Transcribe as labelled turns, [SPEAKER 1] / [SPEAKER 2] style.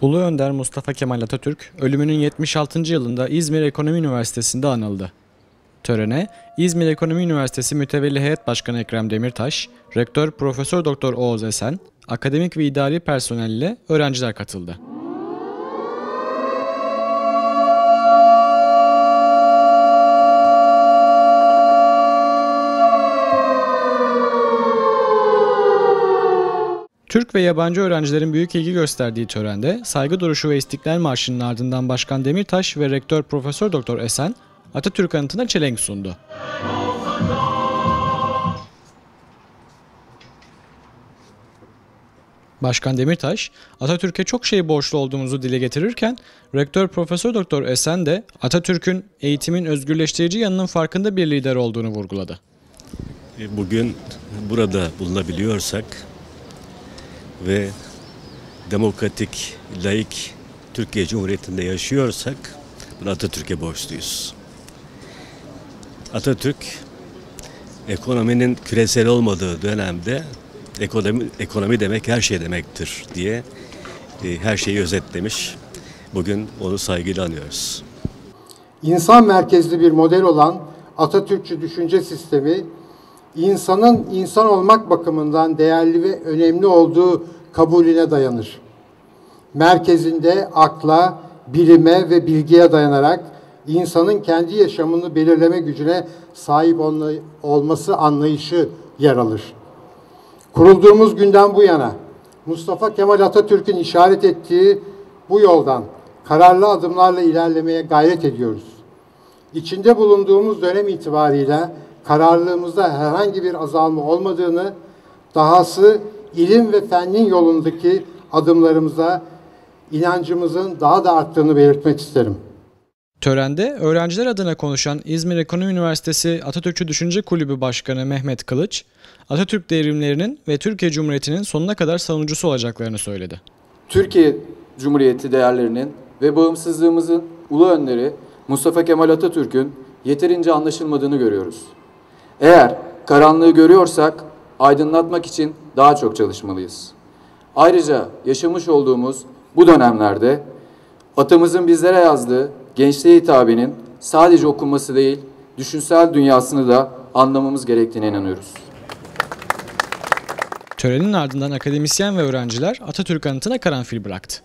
[SPEAKER 1] Ulu Önder Mustafa Kemal Atatürk ölümünün 76. yılında İzmir Ekonomi Üniversitesi'nde anıldı. Törene İzmir Ekonomi Üniversitesi Mütevelli Heyet Başkanı Ekrem Demirtaş, Rektör Profesör Doktor Oğuz Esen, akademik ve idari personel ile öğrenciler katıldı. Türk ve yabancı öğrencilerin büyük ilgi gösterdiği törende saygı duruşu ve İstiklal Marşı'nın ardından Başkan Demirtaş ve Rektör Profesör Doktor Esen Atatürk anıtına çelenk sundu. Başkan Demirtaş, Atatürk'e çok şey borçlu olduğumuzu dile getirirken, Rektör Profesör Doktor Esen de Atatürk'ün eğitimin özgürleştirici yanının farkında bir lider olduğunu vurguladı.
[SPEAKER 2] E, Bugün burada bulunabiliyorsak ve demokratik, laik Türkiye Cumhuriyeti'nde yaşıyorsak bunu Atatürk'e borçluyuz. Atatürk ekonominin küresel olmadığı dönemde ekonomi, ekonomi demek her şey demektir diye e, her şeyi özetlemiş. Bugün onu saygıyla anıyoruz.
[SPEAKER 3] İnsan merkezli bir model olan Atatürkçü düşünce sistemi, insanın insan olmak bakımından değerli ve önemli olduğu kabulüne dayanır. Merkezinde akla, bilime ve bilgiye dayanarak insanın kendi yaşamını belirleme gücüne sahip olma- olması anlayışı yer alır. Kurulduğumuz günden bu yana Mustafa Kemal Atatürk'ün işaret ettiği bu yoldan kararlı adımlarla ilerlemeye gayret ediyoruz. İçinde bulunduğumuz dönem itibariyle kararlılığımızda herhangi bir azalma olmadığını, dahası ilim ve fennin yolundaki adımlarımıza inancımızın daha da arttığını belirtmek isterim.
[SPEAKER 1] Törende öğrenciler adına konuşan İzmir Ekonomi Üniversitesi Atatürkçü Düşünce Kulübü Başkanı Mehmet Kılıç, Atatürk devrimlerinin ve Türkiye Cumhuriyeti'nin sonuna kadar savunucusu olacaklarını söyledi.
[SPEAKER 4] Türkiye Cumhuriyeti değerlerinin ve bağımsızlığımızın ulu önderi Mustafa Kemal Atatürk'ün yeterince anlaşılmadığını görüyoruz. Eğer karanlığı görüyorsak aydınlatmak için daha çok çalışmalıyız. Ayrıca yaşamış olduğumuz bu dönemlerde atamızın bizlere yazdığı gençliğe hitabenin sadece okunması değil, düşünsel dünyasını da anlamamız gerektiğine inanıyoruz.
[SPEAKER 1] Törenin ardından akademisyen ve öğrenciler Atatürk anıtına karanfil bıraktı.